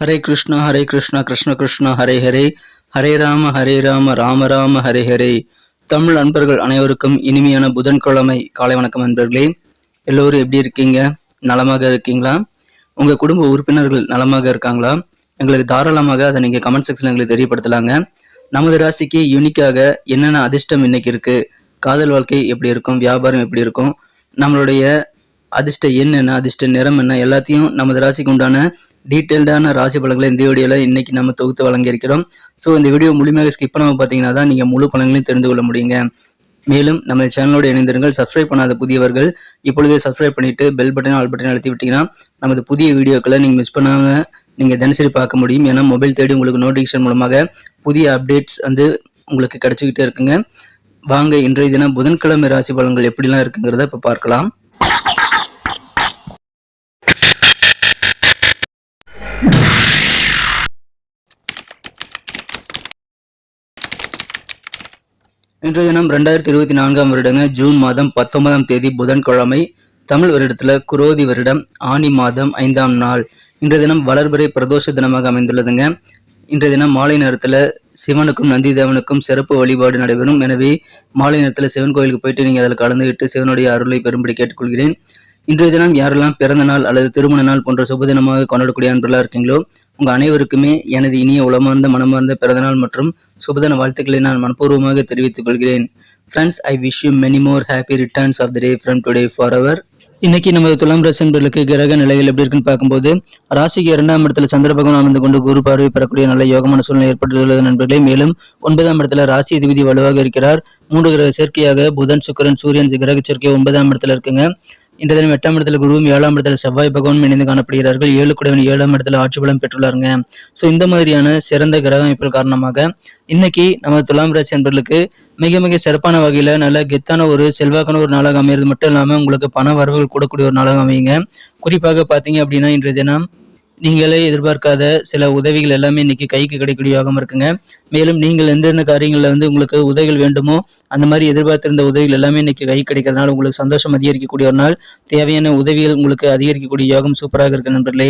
ஹரே கிருஷ்ணா ஹரே கிருஷ்ணா கிருஷ்ண கிருஷ்ணா ஹரே ஹரே. ஹரே ராம ஹரே ராம ராம ராம ஹரே ஹரே. தமிழ் அன்பர்கள் அனைவருக்கும் இனிமையான புதன்கிழமை. காலை வணக்கம் அன்பர்களே. எல்லோரும் எப்படி இருக்கீங்க? நலமாக இருக்கீங்களா? உங்கள் குடும்ப உறுப்பினர்கள் நலமாக இருக்காங்களா? எங்களுக்கு தாராளமாக அதை நீங்கள் கமெண்ட் செக்ஷன் எங்களுக்கு தெரியப்படுத்தலாங்க. நமது ராசிக்கு யூனிக்காக என்னென்ன அதிர்ஷ்டம் இன்னைக்கு இருக்கு? காதல் வாழ்க்கை எப்படி இருக்கும்? வியாபாரம் எப்படி இருக்கும்? நம்மளுடைய அதிர்ஷ்ட எண் என்ன அதிர்ஷ்ட நிறம் என்ன? எல்லாத்தையும் நமது ராசிக்கு உண்டான டீட்டெயில்டான ராசி பலன்களை இந்த வீடியோவில் இன்றைக்கி நம்ம தொகுத்து வழங்கியிருக்கிறோம். ஸோ இந்த வீடியோ முழுமையாக ஸ்கிப் பண்ணாமல் பார்த்தீங்கன்னா தான் நீங்கள் முழு பலன்களையும் தெரிந்து கொள்ள முடியுங்க. மேலும் நம்ம சேனலோடு இணைந்திருங்கள். சப்ஸ்கிரைப் பண்ணாத புதியவர்கள் இப்பொழுதே சப்ஸ்கிரைப் பண்ணிட்டு பெல் பட்டன் ஆல் பட்டன் அழுத்தி விட்டீங்கன்னா நமது புதிய வீடியோக்களை நீங்கள் மிஸ் பண்ணாமல் நீங்கள் தினசரி பார்க்க முடியும். ஏன்னா மொபைல் தேடி உங்களுக்கு நோட்டிஃபிகேஷன் மூலமாக புதிய அப்டேட்ஸ் வந்து உங்களுக்கு கிடைச்சிக்கிட்டே இருக்குங்க. வாங்க இன்றைய தினம் புதன்கிழமை ராசி பலன்கள் எப்படிலாம் இருக்குங்கிறத இப்போ பார்க்கலாம். இன்றைய தினம் ரெண்டாயிரத்தி இருபத்தி நான்காம் வருடங்க ஜூன் மாதம் பத்தொன்பதாம் தேதி புதன்கிழமை தமிழ் வருடத்துல குரோதி வருடம் ஆனி மாதம் ஐந்தாம் நாள். இன்றைய தினம் வளர்பிறை பிரதோஷ தினமாக அமைந்துள்ளதுங்க. இன்றைய தினம் மாலை நேரத்துல சிவனுக்கும் நந்தி தேவனுக்கும் சிறப்பு வழிபாடு நடைபெறும். எனவே மாலை நேரத்துல சிவன் கோயிலுக்கு போயிட்டு நீங்க அதில் கலந்துகிட்டு சிவனுடைய அருளை பெறும்படி கேட்டுக்கொள்கிறேன். இன்றைய தினம் யாரெல்லாம் பிறந்த நாள் அல்லது திருமண நாள் போன்ற சுப தினமாக கொண்டாடக்கூடிய அன்பெல்லாம் இருக்கீங்களோ உங்க அனைவருக்குமே எனது இனிய உளமார்ந்த மனமார்ந்த பிறந்தநாள் மற்றும் சுபதின வாழ்த்துக்களை நான் மனப்பூர்வமாக தெரிவித்துக் கொள்கிறேன். Friends I wish you many more happy returns of the day from today for our இன்னைக்கு நமது துலாம் ராசி என்பர்களுக்கு கிரக நிலைகள் எப்படி இருக்குன்னு பார்க்கும்போது ராசிக்கு இரண்டாம் இடத்துல சந்திர பகவான் அமர்ந்து கொண்டு குரு பார்வை பெறக்கூடிய நல்ல யோகமான சூழ்நிலை ஏற்பட்டுள்ளது நண்பர்களே. மேலும் ஒன்பதாம் இடத்துல ராசி அதிபதி வலுவாக இருக்கிறார். மூன்று கிரக சேர்க்கையாக புதன் சுக்கரன் சூரியன் கிரக சேர்க்கை ஒன்பதாம் இடத்துல இருக்குங்க. இந்த தினம் எட்டாம் இடத்துல குருவும் ஏழாம் இடத்துல செவ்வாய் பகவான் இணைந்து காணப்படுகிறார்கள். ஏழு குடவன் ஏழாம் இடத்துல ஆட்சி பலம் பெற்றுள்ளாருங்க. ஸோ இந்த மாதிரியான சிறந்த கிரக அமைப்புகள் காரணமாக இன்னைக்கு நம்ம துலாம் ராசி என்பர்களுக்கு மிக மிக சிறப்பான வகையில நல்ல கெத்தான ஒரு செல்வாக்கான ஒரு நாளாக அமையிறது மட்டும் இல்லாம உங்களுக்கு பண வரவுகள் கூடக்கூடிய ஒரு நாளாக அமையுங்க. குறிப்பாக பாத்தீங்க அப்படின்னா இன்றைய தினம் நீங்களே எதிர்பார்க்காத சில உதவிகள் எல்லாமே இன்னைக்கு கைக்கு கிடைக்கக்கூடிய யோகம் இருக்குங்க. மேலும் நீங்கள் எந்தெந்த காரியங்களில் வந்து உங்களுக்கு உதவிகள் வேண்டுமோ அந்த மாதிரி எதிர்பார்த்திருந்த உதவிகள் எல்லாமே இன்னைக்கு கை கிடைக்கிறதுனால உங்களுக்கு சந்தோஷம் அதிகரிக்கக்கூடிய ஒரு நாள். தேவையான உதவிகள் உங்களுக்கு அதிகரிக்கக்கூடிய யோகம் சூப்பராக இருக்கு நண்பர்களே.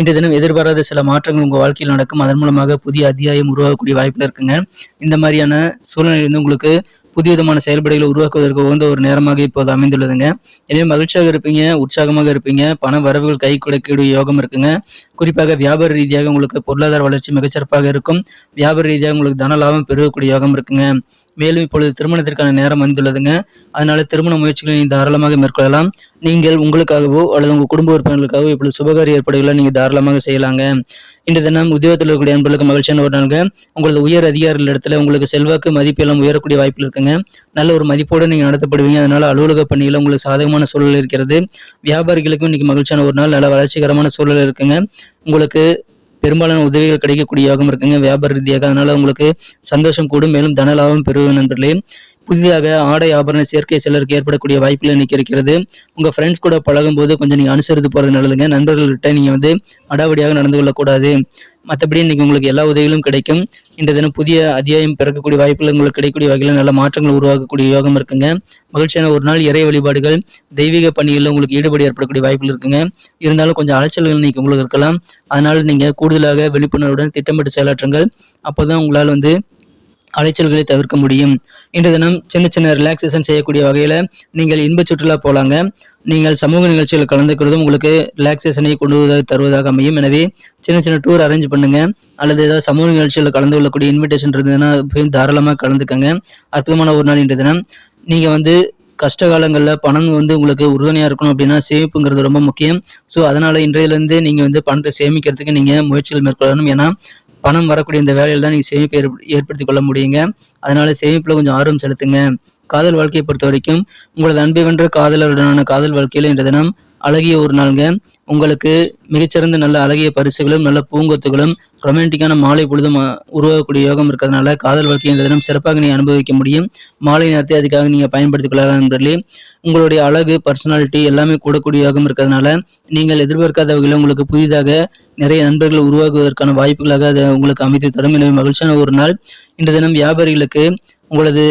இன்றைய தினம் எதிர்பாராத சில மாற்றங்கள் உங்கள் வாழ்க்கையில் நடக்கும். அதன் மூலமாக புதிய அத்தியாயம் உருவாகக்கூடிய வாய்ப்பில் இருக்குங்க. இந்த மாதிரியான சூழ்நிலை வந்து உங்களுக்கு புதிய விதமான செயல்பாடுகளை உருவாக்குவதற்கு உகந்த ஒரு நேரமாக இப்போது அமைந்துள்ளதுங்க. எனவே மகிழ்ச்சியாக இருப்பீங்க உற்சாகமாக இருப்பீங்க பண வரவுகள் கை கொடுக்கக்கூடிய யோகம் இருக்குங்க. குறிப்பாக வியாபார ரீதியாக உங்களுக்கு பொருளாதார வளர்ச்சி மிகச்சிறப்பாக இருக்கும். வியாபார ரீதியாக உங்களுக்கு தன லாபம் பெருகக்கூடிய யோகம் இருக்குங்க. மேலும் இப்பொழுது திருமணத்திற்கான நேரம் வந்துள்ளதுங்க அதனால திருமண முயற்சிகளை நீங்கள் தாராளமாக மேற்கொள்ளலாம். நீங்கள் உங்களுக்காகவோ அல்லது உங்கள் குடும்ப உறுப்பினர்களுக்காகவோ இப்பொழுது சுபகாரிய ஏற்பாடுகளை நீங்கள் தாராளமாக செய்யலாங்க. இன்று தினம் உத்தியோகத்தில் இருக்கக்கூடிய அன்பர்களுக்கு மகிழ்ச்சியான ஒரு நாளுங்க. உங்களது உயர் அதிகாரிகள் இடத்துல உங்களுக்கு செல்வாக்கு மதிப்பு எல்லாம் உயரக்கூடிய வாய்ப்பில் இருக்குங்க. நல்ல ஒரு மதிப்போடு நீங்கள் நடத்தப்படுவீங்க. அதனால அலுவலக பணியில் உங்களுக்கு சாதகமான சூழல் இருக்கிறது. வியாபாரிகளுக்கும் இன்னைக்கு மகிழ்ச்சியான ஒரு நாள். நல்ல வளர்ச்சிகரமான சூழல் இருக்குங்க. உங்களுக்கு பெரும்பாலான உதவிகள் கிடைக்கக்கூடிய இருக்குங்க வியாபார ரீதியாக. அதனால உங்களுக்கு சந்தோஷம் கூடும். மேலும் தன லாபம் பெறுவது நண்பர்களே. புதிதாக ஆடை ஆபரண சேர்க்கை சிலருக்கு ஏற்படக்கூடிய வாய்ப்புகள் இன்னைக்கு இருக்கிறது. உங்க ஃப்ரெண்ட்ஸ் கூட பழகும் போது கொஞ்சம் நீங்க அனுசரித்து போறது நல்லதுங்க. நண்பர்கள்கிட்ட நீங்க வந்து அடாவடியாக நடந்து கொள்ளக்கூடாது. மற்றபடி இன்னைக்கு உங்களுக்கு எல்லா உதவிகளும் கிடைக்கும். இந்த தினம் புதிய அத்தியாயம் பிறக்கக்கூடிய வாய்ப்புகள் உங்களுக்கு கிடைக்கக்கூடிய வகையில் நல்ல மாற்றங்கள் உருவாக்கக்கூடிய யோகம் இருக்குங்க. மகிழ்ச்சியான ஒரு நாள் இறை வழிபாடுகள் தெய்வீக பணிகளில் உங்களுக்கு ஈடுபாடு ஏற்படக்கூடிய வாய்ப்புகள் இருக்குங்க. இருந்தாலும் கொஞ்சம் அலைச்சல்கள் இன்னைக்கு உங்களுக்கு இருக்கலாம். அதனால நீங்கள் கூடுதலாக விழிப்புணர்வுடன் திட்டமிட்டு செயலாற்றுங்கள். அப்போதான் உங்களால் வந்து அலைச்சல்களை தவிர்க்க முடியும். இன்று தினம் சின்ன சின்ன ரிலாக்ஸேஷன் செய்யக்கூடிய வகையில் நீங்கள் இன்ப சுற்றுலா போலாங்க. நீங்கள் சமூக நிகழ்ச்சியில் கலந்துக்கிறதும் உங்களுக்கு ரிலாக்ஸேஷனை கொண்டு வருவதாக தருவதாக அமையும். எனவே சின்ன சின்ன டூர் அரேஞ்ச் பண்ணுங்க. அல்லது ஏதாவது சமூக நிகழ்ச்சியில் கலந்து கொள்ளக்கூடிய இன்விடேஷன் இருந்ததுன்னா போய் தாராளமாக கலந்துக்கங்க. அற்புதமான ஒரு நாள் இன்று தினம். நீங்கள் வந்து கஷ்ட காலங்களில் பணம் வந்து உங்களுக்கு உறுதுணையாக இருக்கணும் அப்படின்னா சேமிப்புங்கிறது ரொம்ப முக்கியம். ஸோ அதனால் இன்றையிலேருந்து நீங்கள் வந்து பணத்தை சேமிக்கிறதுக்கு நீங்கள் முயற்சிகள் மேற்கொள்ளணும். ஏன்னா பணம் வரக்கூடிய இந்த வேலையில் தான் நீங்கள் சேமிப்பு ஏற்படுத்தி கொள்ள முடியுங்க. அதனால சேமிப்பில் கொஞ்சம் ஆர்வம் செலுத்துங்க. காதல் வாழ்க்கையை பொறுத்த வரைக்கும் உங்களது அன்பை வென்ற காதலருடனான காதல் வாழ்க்கையில் இந்த தினம் அழகிய ஒரு நாளுங்க. உங்களுக்கு மிகச்சிறந்த நல்ல அழகிய பரிசுகளும் நல்ல பூங்கொத்துகளும் ரொமான்டிக்கான மாலை பொழுதும் உருவாகக்கூடிய யோகம் இருக்கிறதுனால காதல் வாழ்க்கை இந்த தினம் சிறப்பாக நீங்கள் அனுபவிக்க முடியும். மாலை நேரத்தை அதுக்காக நீங்கள் பயன்படுத்திக் கொள்ளலாம் நண்பர்களே உங்களுடைய அழகு பர்சனாலிட்டி எல்லாமே கூடக்கூடிய யோகம் இருக்கிறதுனால நீங்கள் எதிர்பார்க்காத வகையில் உங்களுக்கு புதிதாக நிறைய நண்பர்கள் உருவாகுவதற்கான வாய்ப்புகளாக அதை உங்களுக்கு அமைத்து தரும். எனவே மகிழ்ச்சியான ஒரு நாள். இன்று தினம் வியாபாரிகளுக்கு உங்களது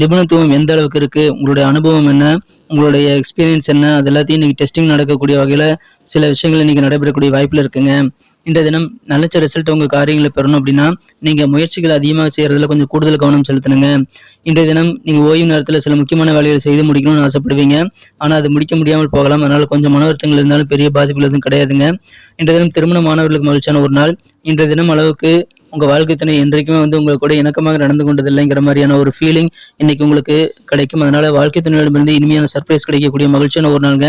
நிபுணத்துவம் எந்த அளவுக்கு இருக்கு? உங்களுடைய அனுபவம் என்ன? உங்களுடைய எக்ஸ்பீரியன்ஸ் என்ன? அது எல்லாத்தையும் இன்னைக்கு டெஸ்டிங் நடக்கக்கூடிய வகையில் சில விஷயங்கள் இன்னைக்கு நடைபெறக்கூடிய வாய்ப்பில் இருக்குங்க. இந்த தினம் நல்லச்ச ரிசல்ட் உங்கள் காரியங்களை பெறணும் அப்படின்னா நீங்கள் முயற்சிகள் அதிகமாக செய்கிறதுல கொஞ்சம் கூடுதல் கவனம் செலுத்தணுங்க. இன்றைய தினம் நீங்கள் ஓய்வு நேரத்தில் சில முக்கியமான வேலைகளை செய்து முடிக்கணும்னு ஆசைப்படுவீங்க. ஆனால் அது முடிக்க முடியாமல் போகலாம். அதனால் கொஞ்சம் மன வருத்தங்கள் இருந்தாலும் பெரிய பாதிப்புகள் எதுவும் கிடையாதுங்க. இன்றைய தினம் திருமண மாணவர்களுக்கு மகிழ்ச்சியான ஒரு நாள். இன்றைய தினம் அளவுக்கு உங்க வாழ்க்கை துணை என்றைக்குமே வந்து உங்க கூட இணக்கமாக நடந்து கொண்டதில்லைங்கிற மாதிரியான ஒரு ஃபீலிங் இன்னைக்கு உங்களுக்கு கிடைக்கும். அதனால வாழ்க்கை துணையிடமிருந்து இனிமையான சர்ப்ரைஸ் கிடைக்கக்கூடிய மகிழ்ச்சியான ஒரு நாளுங்க.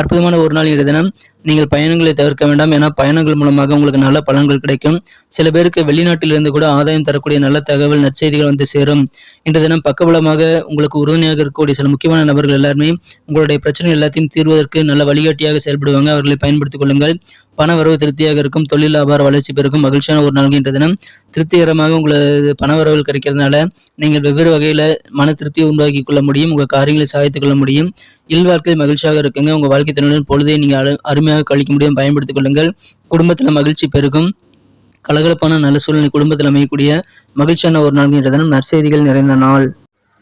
அற்புதமான ஒரு நாள் தினம். நீங்கள் பயணங்களை தவிர்க்க வேண்டாம். ஏன்னா பயணங்கள் மூலமாக உங்களுக்கு நல்ல பலன்கள் கிடைக்கும். சில பேருக்கு வெளிநாட்டிலிருந்து கூட ஆதாயம் தரக்கூடிய நல்ல தகவல் நற்செய்திகள் வந்து சேரும். இன்றைய தினம் பக்கபலமாக உங்களுக்கு உறுதுணையாக இருக்கக்கூடிய சில முக்கியமான நபர்கள் எல்லாருமே உங்களுடைய பிரச்சனை எல்லாத்தையும் தீர்வதற்கு நல்ல வழிகாட்டியாக செயல்படுவாங்க. அவர்களை பயன்படுத்திக் கொள்ளுங்கள். பண வரவு திருப்தியாக இருக்கும் தொழில் வியாபார வளர்ச்சி பெருக்கும் மகிழ்ச்சியான ஒரு நாள் தினம் திருப்திகரமாக உங்களது பண வரவுகள் கிடைக்கிறதுனால நீங்கள் வெவ்வேறு வகையில மன திருப்தியை உருவாக்கி கொள்ள முடியும் உங்க காரியங்களை சாதித்துக் கொள்ள முடியும். இல்வாழ்க்கை மகிழ்ச்சியாக இருக்குங்க உங்க வாழ்க்கை திறனுடன் பொழுதை நீங்க அருமையாக கழிக்க முடியும் பயன்படுத்திக் கொள்ளுங்கள். குடும்பத்தில் மகிழ்ச்சி பெருகும். கலகலப்பான நல்ல சூழ்நிலை குடும்பத்தில் அமையக்கூடிய மகிழ்ச்சியான ஒரு நாள் என்ற தினம் நற்செய்திகள் நிறைந்த நாள்.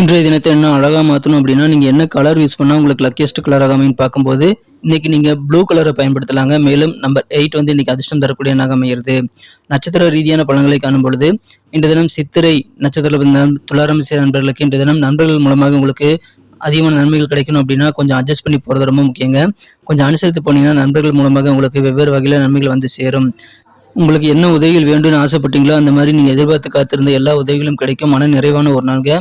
இன்றைய தினத்தை என்ன அழகாக மாற்றணும் அப்படின்னா நீங்கள் என்ன கலர் யூஸ் பண்ணால் உங்களுக்கு லக்கியஸ்ட் கலராக அமைன்னு பார்க்கும்போது இன்னைக்கு நீங்கள் ப்ளூ கலரை பயன்படுத்தலாங்க. மேலும் நம்பர் எயிட் வந்து இன்னைக்கு அதிர்ஷ்டம் தரக்கூடிய எண்ணாக அமைகிறது. நட்சத்திர ரீதியான பலன்களை காணும் பொழுது இன்றைய தினம் சித்திரை நட்சத்திர துளாரம் செய்த நண்பர்களுக்கு இன்றைய தினம் நண்பர்கள் மூலமாக உங்களுக்கு அதிகமான நன்மைகள் கிடைக்கணும் அப்படின்னா கொஞ்சம் அட்ஜஸ்ட் பண்ணி போகிறது ரொம்ப முக்கியங்க. கொஞ்சம் அனுசரித்து போனீங்கன்னா நண்பர்கள் மூலமாக உங்களுக்கு வெவ்வேறு வகையில் நன்மைகள் வந்து சேரும். உங்களுக்கு என்ன உதவிகள் வேண்டும்னு ஆசைப்பட்டீங்களோ அந்த மாதிரி நீங்கள் எதிர்பார்த்து காத்திருந்த எல்லா உதவிகளும் கிடைக்கும். மன நிறைவான ஒரு நாளுங்க.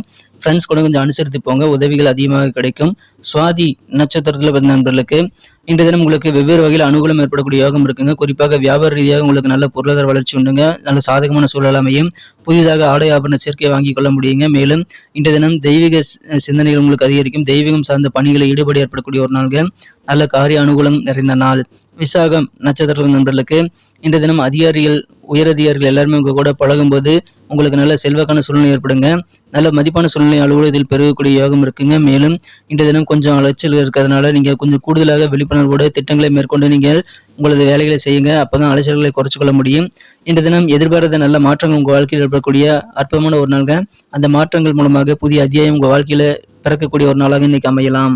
ஃப்ரெண்ட்ஸ் கூட கொஞ்சம் அனுசரித்து போங்க. உதவிகள் அதிகமாக கிடைக்கும். சுவாதி நட்சத்திரத்தில் பிறந்த நண்பர்களுக்கு இன்றைய தினம் உங்களுக்கு வெவ்வேறு வகையில் அனுகூலம் ஏற்படக்கூடிய யோகம் இருக்குங்க. குறிப்பாக வியாபார ரீதியாக உங்களுக்கு நல்ல பொருளாதார வளர்ச்சி உண்டுங்க. நல்ல சாதகமான சூழல் அமையும். புதிதாக ஆடை ஆபரண சேர்க்கை வாங்கி கொள்ள முடியுங்க. மேலும் இன்றைய தினம் தெய்வீக சி- சிந்தனைகள் உங்களுக்கு அதிகரிக்கும். தெய்வீகம் சார்ந்த பணிகளை ஈடுபாடு ஏற்படக்கூடிய ஒரு நாள்கள் நல்ல காரிய அனுகூலம் நிறைந்த நாள். விசாகம் நட்சத்திர நண்பர்களுக்கு இன்றைய தினம் அதிகாரிகள் உயரதிகாரிகள் எல்லாருமே உங்கள் கூட பழகும்போது உங்களுக்கு நல்ல செல்வாக்கான சூழ்நிலை ஏற்படுங்க. நல்ல மதிப்பான சூழ்நிலை அலுவலகத்தில் பெருகக்கூடிய யோகம் இருக்குங்க. மேலும் இன்றைய தினம் கொஞ்சம் அலைச்சல் இருக்கிறதுனால நீங்கள் கொஞ்சம் கூடுதலாக விழிப்புணர்வோடு திட்டங்களை மேற்கொண்டு நீங்கள் உங்களது வேலைகளை செய்யுங்க. அப்பதான் அலைச்சல்களை குறைச்சிக்கொள்ள முடியும். இன்றைய தினம் எதிர்பாராத நல்ல மாற்றங்கள் உங்கள் வாழ்க்கையில் ஏற்படக்கூடிய அற்புதமான ஒரு நாள்ங்க. அந்த மாற்றங்கள் மூலமாக புதிய அத்தியாயம் உங்கள் வாழ்க்கையில் பிறக்கக்கூடிய ஒரு நாளாக இன்னைக்கு அமையலாம்.